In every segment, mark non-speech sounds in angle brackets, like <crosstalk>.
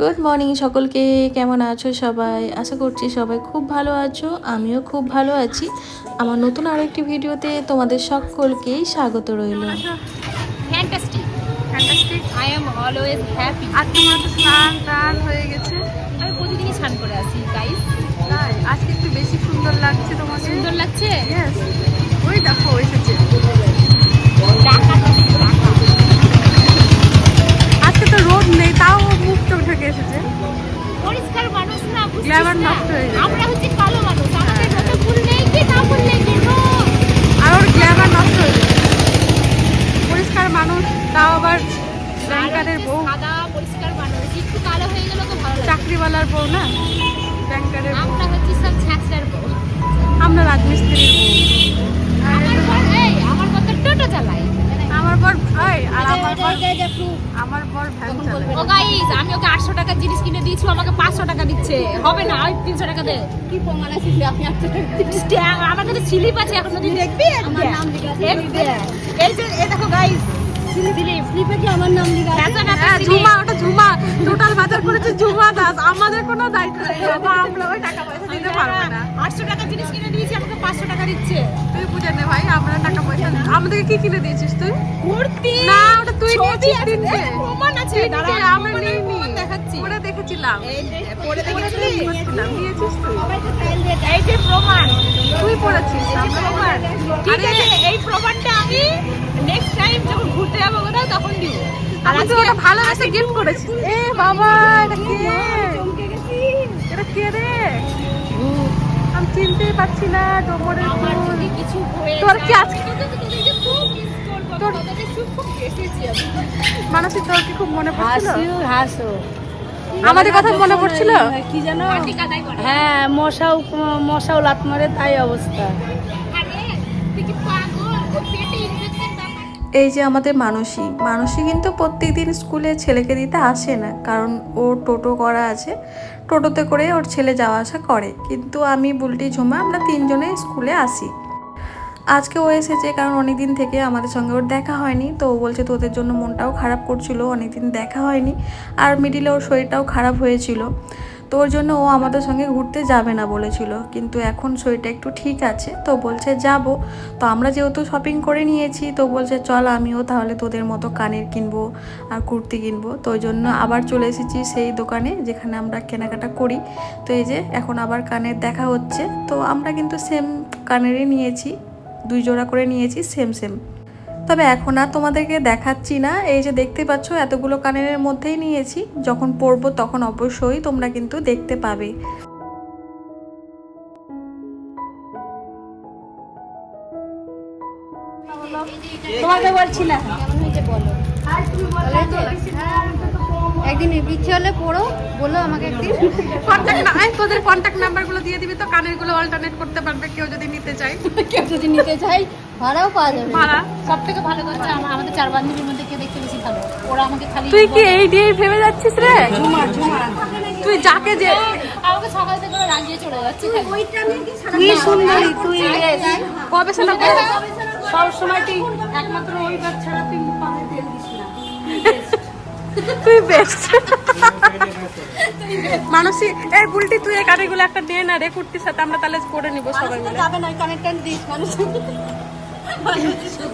Good morning সকলকে। কেমন আছো সবাই? আশা করছি সবাই খুব ভালো আছো আমিও খুব ভালো আছি। আমার নতুন আরেকটি ভিডিওতে তোমাদের সকলকেই স্বাগত রইল। আই এম অলওয়েজ হ্যাপি স্নান টান হয়ে গেছে। আমি প্রতিদিনই স্নান করে আসি গাইস আজকে একটু বেশি সুন্দর লাগছে তোমার সুন্দর লাগছে. ওই দেখো এসেছে জিনিস কিনে দিয়েছি আমাকে 500 টাকা দিচ্ছে। হবে না ওই 300 টাকা দে। কি প্রমাণ আছে যে আপনি আমার কাছে স্লিপ আছে এখন যদি দেখবি? আমার নাম এই যে এই দেখো গাইস স্লিপ স্লিপে কি আমার নাম লেখা আছে? হ্যাঁ ওটা করেছে ঝুমা দাস আমাদের কোনো দায়িত্ব নেই। বাবা আমরা ওই টাকা পয়সা দিতে পারব না। 800 টাকার জিনিস কিনে দিয়েছি আমাকে 500 টাকা দিচ্ছে। তুই বুঝে নে ভাই আমরা টাকা পয়সা আমাদেরকে কি কিনে দিয়েছিস তুই? কুর্তি না ওটা তুই নিয়েছিস তিনটে। প্রমাণ আছে। দাঁড়া আমরা নিইনি। দেখাচ্ছি। পরে দেখেছিলাম। পরে পরে দেখেছিলি দেখেছিলাম নিয়েছিস তুই। এই যে প্রমাণ তুই পড়েছিস ঠিক আছে এই প্রমাণটা আমি নেক্সট টাইম যখন ঘুরতে যাব কোথাও তখন দিব। আর আজকে ওটা ভালোবেসে গিফট করেছি। এ বাবা এটা কে? চমকে গেছি। এটা কে রে? আমি চিনতেই পারছি না ডোমরের ফুল। কিছু তোর কি আজকে- খুব তোর- তোর কি মনে পড়ছিল? হাসো। আমাদের কথা মনে পড়ছিল? কি জানো? করে। হ্যাঁ মশাও মশাও লাত মারে তাই অবস্থা। এই যে আমাদের মানসী মানসী কিন্তু প্রত্যেকদিন স্কুলে ছেলেকে দিতে আসে না, কারণ ও টোটো করা আছে। টোটোতে করে ওর ছেলে যাওয়া আসা করে। কিন্তু আমি, বুলটি, ঝুমা, আমরা তিনজনে স্কুলে আসি। আজকে ও এসেছে কারণ অনেক দিন থেকে আমাদের সঙ্গে ওর দেখা হয়নি। তো ও বলছে, তোদের জন্য মনটাও খারাপ করছিল, অনেকদিন দেখা হয়নি। আর মিডিলে ওর শরীরটাও খারাপ হয়েছিল। তো ওর জন্য ও আমাদের সঙ্গে ঘুরতে যাবে না বলেছিল। কিন্তু এখন শরীরটা একটু ঠিক আছে, তো বলছে যাব। তো আমরা যেহেতু শপিং করে নিয়েছি, তো বলছে চল আমিও তাহলে তোদের মতো কানের কিনবো আর কুর্তি কিনবো। তো ওই জন্য আবার চলে এসেছি সেই দোকানে যেখানে আমরা কেনাকাটা করি। তো এই যে এখন আবার কানের দেখা হচ্ছে। তো আমরা কিন্তু সেম কানেরই নিয়েছি, দুই জোড়া করে নিয়েছি সেম সেম তবে এখন আর তোমাদেরকে দেখাচ্ছি না। এই যে দেখতে পাচ্ছ এতগুলো কানের মধ্যেই নিয়েছি। যখন পরবো তখন অবশ্যই তোমরা কিন্তু দেখতে পাবে। তোমাকে বলছি না? একদিন ইচ্ছে হলে পড়ো বলো আমাকে একদিন। এই তোদের কন্টাক্ট নাম্বারগুলো দিয়ে দিবি তো কানেরগুলো অল্টারনেট করতে পারবে কেউ যদি নিতে চায়। কেউ যদি নিতে চাই ভাড়াও পাওয়া যাবে। ভাড়া? সব থেকে ভালো কথা আমার আমাদের চার বান্ধবীর মধ্যে কে দেখতে বেশি ভালো। ওরা আমাকে খালি তুই কি এই দিয়ে ভেবে যাচ্ছিস রে? তুই যাকে যে আমাকে সকাল থেকে ওরা রাগিয়ে চলে যাচ্ছে। তুই সুন্দরী তুই কবে শোনা সব সময় তুই একমাত্র ওই ছাড়া তুই পায়ে তেল তুই বেস্ট মানসী এই বুলটি তুই এই কানেরগুলো একটা নিয়ে না রে কুর্তির সাথে আমরা তাহলে করে নিব সবাই মিলে। যাবে না কানের দিস মানুষ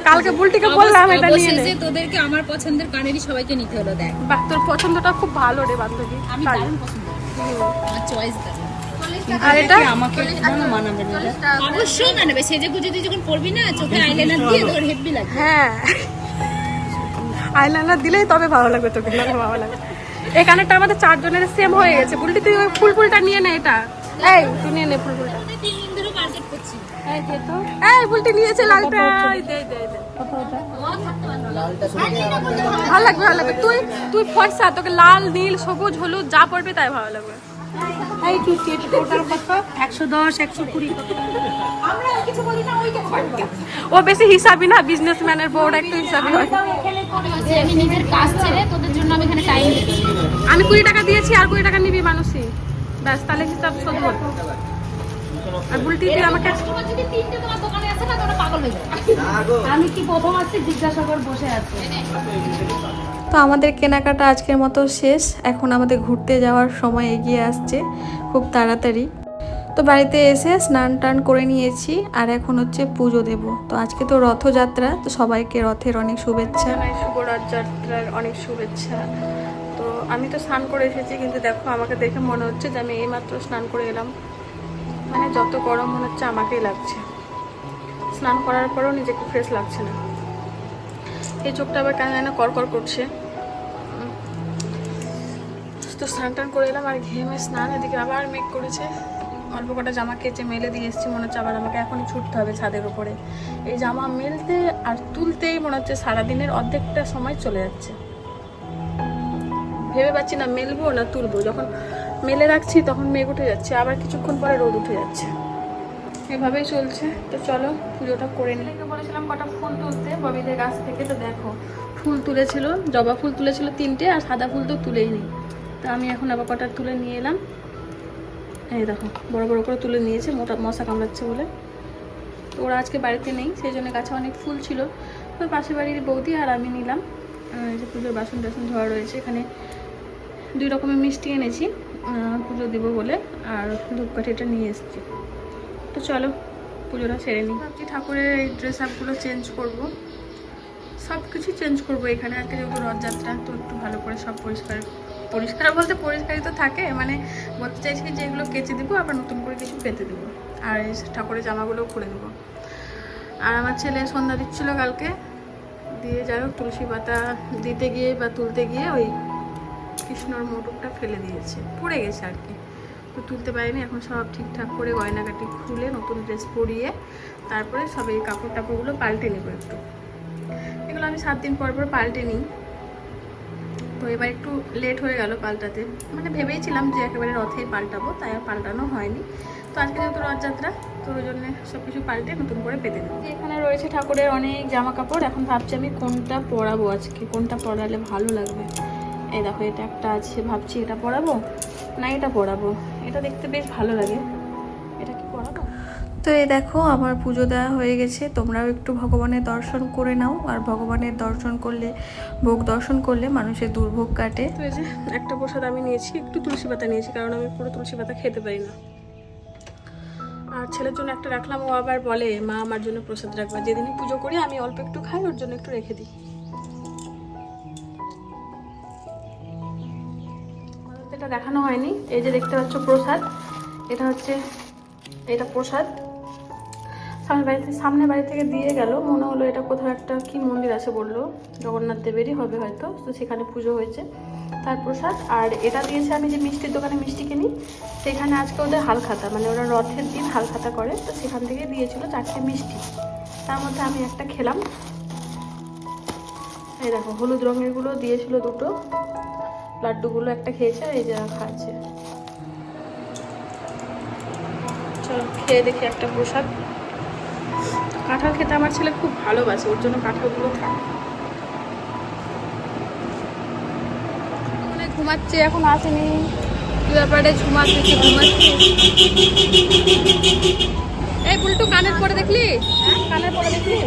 কালকে বুলটিকে বললাম এটা নিয়ে নে। তোদেরকে আমার পছন্দের কানেরই সবাইকে নিতে হলো দেখ। বাহ তোর পছন্দটা খুব ভালো রে বান্ধবী আমি দারুণ পছন্দ আমার চয়েস দারুণ। আর এটা? আমাকে মানাবে না অবশ্যই মানবে। সেজে গুজে তুই যখন পড়বি না চোখে আইলাইনার দিয়ে তোর হেভি লাগবে হ্যাঁ। আইলাইনার দিলেই তবে ভালো লাগবে তোকে না ভালো লাগবে। এই কানেরটা আমাদের চারজনের সেম হয়ে গেছে। বুলটি তুই ওই ফুল ফুলটা নিয়ে নে এটা। এই তুই নিয়ে নে ফুল ফুলটা এই দে তো। এই বুলটি নিয়েছে লালটা। দে দে দে। ভালো লাগবে ভালো লাগবে। তুই তুই ফর্সা তোকে লাল নীল সবুজ হলুদ যা পড়বে তাই ভালো লাগবে। তুই টোটাল কত একশো দশ একশো কুড়ি। ও বেশি হিসাবই না বিজনেসম্যানের বোর্ড একটু হিসাবই হয়। আমি নিজের কাজ ছেড়ে তোদের জন্য আমি এখানে টাইম আমি কুড়ি টাকা দিয়েছি আর কুড়ি টাকা নিবি মানুষই। ব্যাস তাহলে হিসাব শোধ। আর বুলটি তুই আমাকে কাস্টমার যদি তিনটে তোমার দোকানে আসে না তোরা পাগল হয়ে যাবে? আমি কি প্রথম আসছি জিজ্ঞাসা করে বসে আছি। তো আমাদের কেনাকাটা আজকের মতো শেষ। এখন আমাদের ঘুরতে যাওয়ার সময় এগিয়ে আসছে খুব তাড়াতাড়ি। তো বাড়িতে এসে স্নান টান করে নিয়েছি আর এখন হচ্ছে পুজো দেব। তো আজকে তো রথযাত্রা তো সবাইকে রথের অনেক শুভেচ্ছা। শুভ রথযাত্রার অনেক শুভেচ্ছা। তো আমি তো স্নান করে এসেছি কিন্তু দেখো আমাকে দেখে মনে হচ্ছে যে আমি এইমাত্র স্নান করে এলাম। মানে যত গরম মনে হচ্ছে, আমাকেই লাগছে। স্নান করার পরেও নিজেকে ফ্রেশ লাগছে না। এই চোখটা আবার কেন যেন কর করছে। তো স্নান টান করে এলাম, আর ঘেমে স্নান এদিকে আবার মেঘ করেছে। অল্প কটা জামা কেচে মেলে দিয়ে এসেছি, মনে হচ্ছে আবার আমাকে এখনই ছুটতে হবে ছাদের উপরে। এই জামা মেলতে আর তুলতেই মনে হচ্ছে সারাদিনের অর্ধেকটা সময় চলে যাচ্ছে। ভেবে পাচ্ছি না মেলবো না তুলবো, যখন মেলে রাখছি তখন মেঘ উঠে যাচ্ছে। আবার কিছুক্ষণ পরে রোদ উঠে যাচ্ছে। এভাবেই চলছে। তো চলো পুজোটা করে নিই। বলেছিলাম কটা ফুল তুলতে ববিদের গাছ থেকে তো দেখো। ফুল তুলেছিল জবা ফুল তুলেছিল তিনটে আর সাদা ফুল তো তুলেই নি তো আমি এখন আবার কটা তুলে নিয়ে এলাম। এই দেখো বড় বড় করে তুলে নিয়েছে মোটা মশা কামড়াচ্ছে বলে। তো ওরা আজকে বাড়িতে নেই সেই জন্য গাছে অনেক ফুল ছিল। তো পাশের বাড়ির বৌদি আর আমি নিলাম। এই যে পুজোর বাসন টাসন ধোয়া রয়েছে এখানে দুই রকমের মিষ্টি এনেছি। পুজো দিব বলে আর ধূপকাঠিটা নিয়ে এসেছি। তো চলো, পুজোটা সেরে নিই। ভাবছি ঠাকুরের এই ড্রেস আপগুলো চেঞ্জ করব। সব কিছু চেঞ্জ করব এখানে। আজকে যেহেতু রথযাত্রা, তো একটু ভালো করে সব পরিষ্কার পরিষ্কার বলতে পরিষ্কারই তো থাকে। মানে বলতে চাইছি যে এগুলো কেচে দিব, আবার নতুন করে কিছু পেতে দেবো। আর এই ঠাকুরের জামাগুলোও খুলে দেবো। আর আমার ছেলে সন্ধ্যা দিচ্ছিল কালকে। দিয়ে যাই হোক, তুলসী পাতা দিতে গিয়ে বা তুলতে গিয়ে ওই কৃষ্ণর মোটরটা ফেলে দিয়েছে। পড়ে গেছে আর কি। তো তুলতে পারিনি, এখন সব ঠিকঠাক করে গয়নাকাটি খুলে নতুন ড্রেস পরিয়ে তারপরে সব এই কাপড় টাপড়গুলো পাল্টে নেব একটু। এগুলো আমি সাত দিন পর পর পাল্টে নিই। তো এবার একটু লেট হয়ে গেল পাল্টাতে। মানে ভেবেইছিলাম যে একেবারে রথেই পাল্টাবো, তাই আর পাল্টানো হয়নি। তো আজকে যেহেতু রথযাত্রা, তো ওই জন্য সব কিছু পাল্টে নতুন করে পেতে দেবো এখানে রয়েছে ঠাকুরের অনেক জামা কাপড় এখন ভাবছি আমি কোনটা পরাবো আজকে, কোনটা পরালে ভালো লাগবে। এই দেখো এটা একটা আছে ভাবছি এটা পরাবো না এটা পরাবো এটা দেখতে বেশ ভালো লাগে। এটা কি পরাবো তো এই দেখো আমার পুজো দেওয়া হয়ে গেছে। তোমরাও একটু ভগবানের দর্শন করে নাও। আর ভগবানের দর্শন করলে ভোগ দর্শন করলে মানুষের দুর্ভোগ কাটে। তো এই যে একটা প্রসাদ আমি নিয়েছি একটু তুলসী পাতা নিয়েছি কারণ আমি পুরো তুলসী পাতা খেতে পারি না। আর ছেলের জন্য একটা রাখলাম ও আবার বলে মা আমার জন্য প্রসাদ রাখবা। যেদিনই পুজো করি আমি অল্প একটু খাই ওর জন্য একটু রেখে দিই। দেখানো হয়নি। এই যে দেখতে পাচ্ছ প্রসাদ, এটা হচ্ছে, এটা প্রসাদ। সামনের বাড়ি থেকে সামনে বাড়ি থেকে দিয়ে গেল। মনে হলো এটা কোথাও একটা কি মন্দির আছে বলল। জগন্নাথ দেবেরই হবে হয়তো, তো সেখানে পুজো হয়েছে। তার প্রসাদ, আর এটা দিয়েছে আমি যে মিষ্টির দোকানে মিষ্টি কিনি, সেখানে আজকে ওদের হালখাতা মানে ওরা রথের দিন হালখাতা করে, তো সেখান থেকে দিয়েছিল চারটে মিষ্টি। তার মধ্যে আমি একটা খেলাম। এই দেখো, হলুদ রঙেরগুলো দিয়েছিল দুটো। লাড্ডুগুলো একটা খেয়েছে আর এই যে খাচ্ছে। চলো, খেয়ে দেখি একটা প্রসাদ। কাঁঠাল খেতে আমার ছেলে খুব ভালোবাসে, ওর জন্য কাঁঠালগুলো খায়। ঘুমাচ্ছে, এখন আসেনি। কি ব্যাপারে ঘুমাচ্ছে ঘুমাচ্ছে? এই বুলটু কানের পরে দেখলি? কানের পরে দেখলি?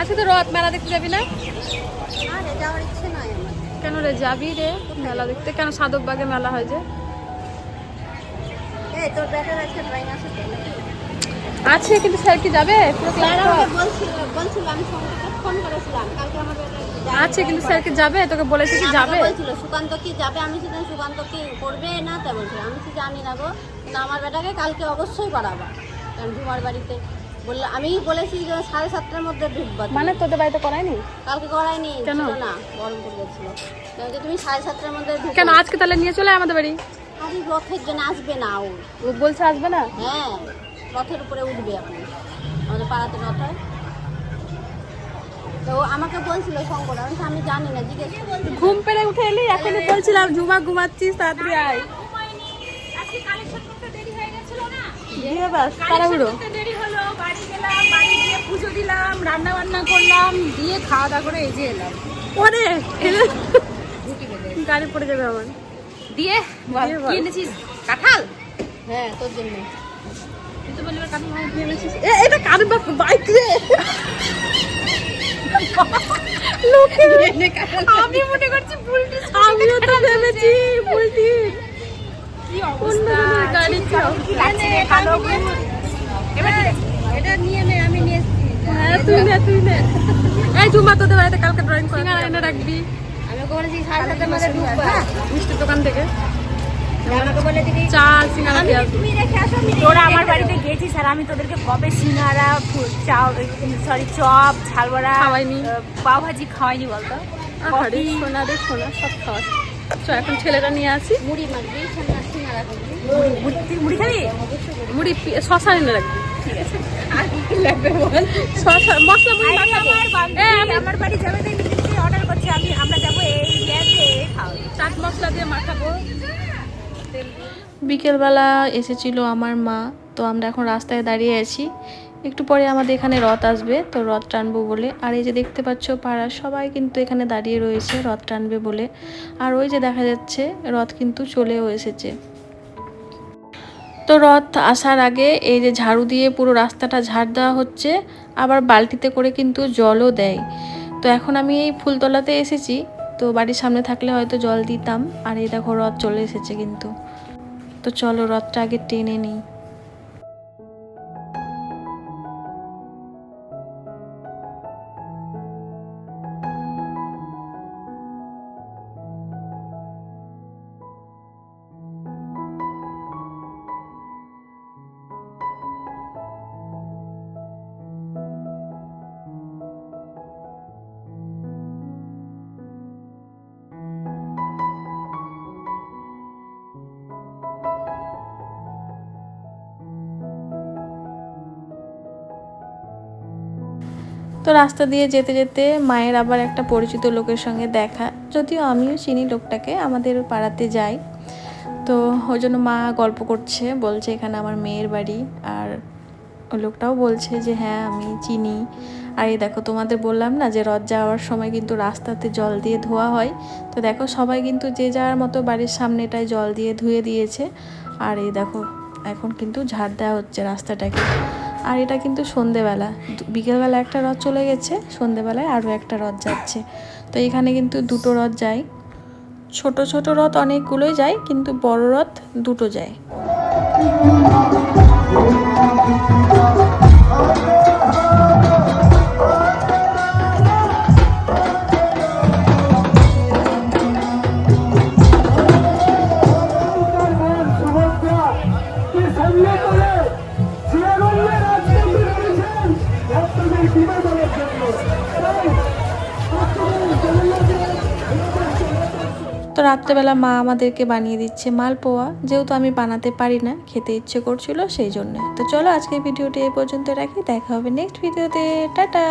আজকে তো রথ মেলা দেখতে যাবি না? কেন রে যাবি রে মেলা দেখতে? কেন সাধক বাগে মেলা হয় যে? আছে কিন্তু স্যার কি যাবে? আছে কিন্তু স্যার কি যাবে? তোকে বলেছে কি যাবে? বলছিল সুকান্ত কি যাবে? আমি সেদিন সুকান্ত কি করবে না? তা বলছিল আমি তো জানি না গো। কিন্তু আমার বেটাকে কালকে অবশ্যই করাবা কারণ ঝুমার বাড়িতে। বলল আমি বলেছি যে সাড়ে সাতটার মধ্যে ঢুকবা। মানে তোদের বাড়িতে করায়নি? কালকে করায়নি কেন? না গরম করে গেছিল যে তুমি সাড়ে সাতটার মধ্যে কেন আজকে তাহলে নিয়ে চলে আয় আমাদের বাড়ি? আরে রথের জন্য আসবে না ও। ও বলছে আসবে না? হ্যাঁ রথের উপরে উঠবে আপনি আমাদের পাড়াতে রথ হয়। তো ও আমাকে বলছিল শঙ্কর আমি আমি জানি না জিজ্ঞেস ঘুম পেড়ে উঠে এলি এখনই বলছিলাম ঝুমা ঘুমাচ্ছিস তাড়াতাড়ি আয়। আজকে কালেকশন করতে দেরি হয়ে গেছিল না? দিয়ে বাস তাড়াহুড়ো করতে দেরি হলো বাড়ি গেলাম বাড়ি গিয়ে পুজো দিলাম রান্না বান্না করলাম দিয়ে খাওয়া দাওয়া করে এই যে এলাম। ওরে! গাড়ি পড়ে যাবে আমার। দিয়ে। কি এনেছিস? কাঁঠাল? হ্যাঁ তোর জন্য। এটা কার বাইক রে? আমি মনে করছি আমিও তো ভেবেছি কি অবস্থা? গাড়ি চাও। এবার ঠিক আছে। এটা নিয়ে নে আমি হ্যাঁ তুই নে তুই নে। <laughs> এই তোদের বাড়িতে কালকে ড্রয়িং করে এনে রাখবি। আমি বলেছি সাড়ে সাতটার মধ্যে ঢুকবা। মিষ্টির দোকান থেকে। চা সিঙ্গারা তোরা আমার বাড়িতে গেছিস আর আমি তোদেরকে কবে সিঙ্গারা চাও সরি চপ ঝালবড়া খাওয়াইনি। পাও ভাজি খাওয়াইনি বলতো? আরে সোনা রে সোনা সব খাওয়া। চ এখন ছেলেটা নিয়ে আসি। মুড়ি মারবি মুড়ি খাবি? মুড়ি শশা এনে রাখবি। আমার বাড়ি যাবে অর্ডার করছে। আমি আমরা যাব এই ইয়েতে চাট মশলা দিয়ে মাখাবো। বিকেলবেলা এসেছিল আমার মা তো আমরা এখন রাস্তায় দাঁড়িয়ে আছি। একটু পরে আমাদের এখানে রথ আসবে তো রথ টানবো বলে। আর এই যে দেখতে পাচ্ছ পাড়ার সবাই কিন্তু এখানে দাঁড়িয়ে রয়েছে রথ টানবে বলে। আর ওই যে দেখা যাচ্ছে রথ কিন্তু চলেও এসেছে। তো রথ আসার আগে এই যে ঝাড়ু দিয়ে পুরো রাস্তাটা ঝাড় দেওয়া হচ্ছে, আবার বালতিতে করে কিন্তু জলও দেয়। তো এখন আমি এই ফুলতলাতে এসেছি, তো বাড়ির সামনে থাকলে হয়তো জল দিতাম, আর এই দেখো রথ চলে এসেছে কিন্তু। তো চলো রথটা আগে টেনে নিই। তো রাস্তা দিয়ে যেতে যেতে মায়ের আবার একটা পরিচিত লোকের সঙ্গে দেখা। যদিও আমিও চিনি লোকটাকে, আমাদের পাড়াতে যাই। তো ওই জন্য মা গল্প করছে, বলছে এখানে আমার মেয়ের বাড়ি। আর লোকটাও বলছে যে হ্যাঁ আমি চিনি। আর এই দেখো, তোমাদের বললাম না যে, রথ যাওয়ার সময় কিন্তু রাস্তাতে জল দিয়ে ধোয়া হয়। তো দেখো, সবাই কিন্তু যে যার মতো বাড়ির সামনেটায় জল দিয়ে ধুয়ে দিয়েছে। আর এই দেখো, এখন কিন্তু ঝাড় দেওয়া হচ্ছে রাস্তাটাকে। আর এটা কিন্তু সন্ধেবেলা। বিকেলবেলা একটা রথ চলে গেছে, সন্ধেবেলায় আরও একটা রথ যাচ্ছে। তো এখানে কিন্তু দুটো রথ যায়। ছোট ছোট রথ অনেকগুলোই যায়, কিন্তু বড় রথ দুটো যায়। রাত্রেবেলা মা আমাদেরকে বানিয়ে দিচ্ছে মালপোয়া। যেহেতু আমি বানাতে পারি না, খেতে ইচ্ছে করছিল সেই জন্য। তো চলো আজকের ভিডিওটি এই পর্যন্ত রাখি। দেখা হবে নেক্সট ভিডিওতে টাটা!